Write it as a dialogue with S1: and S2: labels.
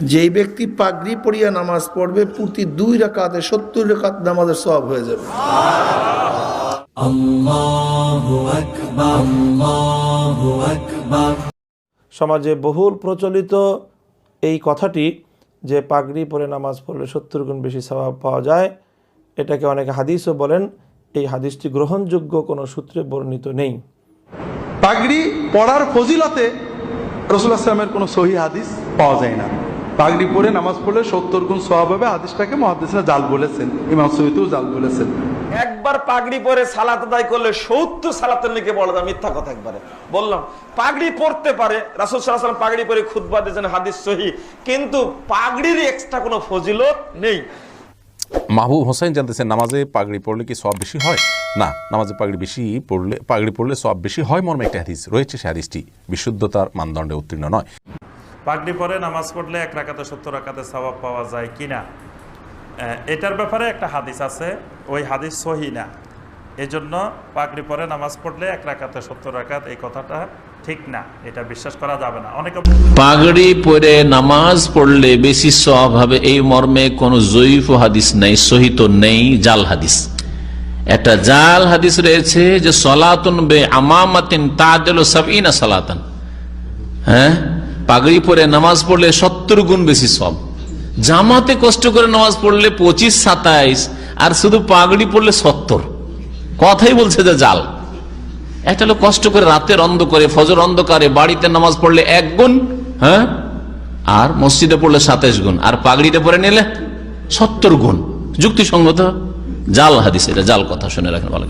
S1: যেই ব্যক্তি পাগড়ি পরিয়া নামাজ পড়বে প্রতি দুই রাকাতে সত্তর রাকাত নামাজের সব হয়ে যাবে।
S2: সমাজে বহুল প্রচলিত এই কথাটি যে পাগড়ি পরে নামাজ পড়লে সত্তর গুণ বেশি স্বভাব পাওয়া যায় এটাকে অনেকে হাদিসও বলেন এই হাদিসটি গ্রহণযোগ্য কোনো সূত্রে বর্ণিত নেই।
S3: পাগড়ি পড়ার ফজিলতে রসুল্লাহ আসলামের কোনো সহি হাদিস পাওয়া যায় না। পাগড়ি পরে নামাজ পড়লে সত্তর গুণ সওয়াব হবে। হাদিসটাকে মহাদিসরা জাল বলেছেন ইমাম সহিতেও জাল বলেছেন।
S4: একবার পাগড়ি পরে সালাত আদায় করলে সত্তর সালাতের লিখে বলা যায় মিথ্যা কথা একবারে। বললাম পাগড়ি পরতে পারে রাসুল সাল্লাম পাগড়ি পরে খুদবা দিয়েছেন হাদিস সহি কিন্তু পাগড়ির এক্সট্রা কোনো ফজিলত নেই।
S5: মাহবুব হোসেন জানতেছেন নামাজে পাগড়ি পড়লে কি সব বেশি হয়? না নামাজে পাগড়ি বেশি পড়লে পাগড়ি পড়লে সব বেশি হয় মর্মে একটা হাদিস রয়েছে সে হাদিসটি বিশুদ্ধতার মানদণ্ডে উত্তীর্ণ নয়।
S6: পাগড়ি পরে নামাজ পড়লে এক রাকাতে সত্তর রাকাতে স্বভাব পাওয়া যায় কিনা আহ, এটার ব্যাপারে একটা হাদিস আছে ওই হাদিস সহি না। এই জন্য পাগড়ি পরে নামাজ পড়লে এক রাকাতে সত্তর রাকাত এই কথাটা ঠিক না এটা বিশ্বাস করা যাবে না। অনেকে
S7: পাগড়ি পরে নামাজ পড়লে বেশি সব হবে এই মর্মে কোন জয়ীফ হাদিস নেই সহিত নেই জাল হাদিস। একটা জাল হাদিস রয়েছে যে সলাতন বে আমামাতিন তাদেল সাবিনা সলাতন। হ্যাঁ? পাগড়ি পরে নামাজ পড়লে সত্তর গুণ বেশি সব। জামাতে কষ্ট করে নামাজ পড়লে পঁচিশ, সাতাইশ, আর শুধু পাগড়ি পড়লে সত্তর। কথাই বলছে যে জাল। একটা লোক কষ্ট করে রাতের অন্ধ করে ফজর অন্ধকারে বাড়িতে নামাজ পড়লে এক গুণ হ্যাঁ? আর মসজিদে পড়লে সাতাইশ গুণ, আর পাগড়িতে পরে নিলে সত্তর গুণ। যুক্তিসঙ্গত। জাল হাদিস, এটা জাল কথা, শুনে রাখেন ভালো।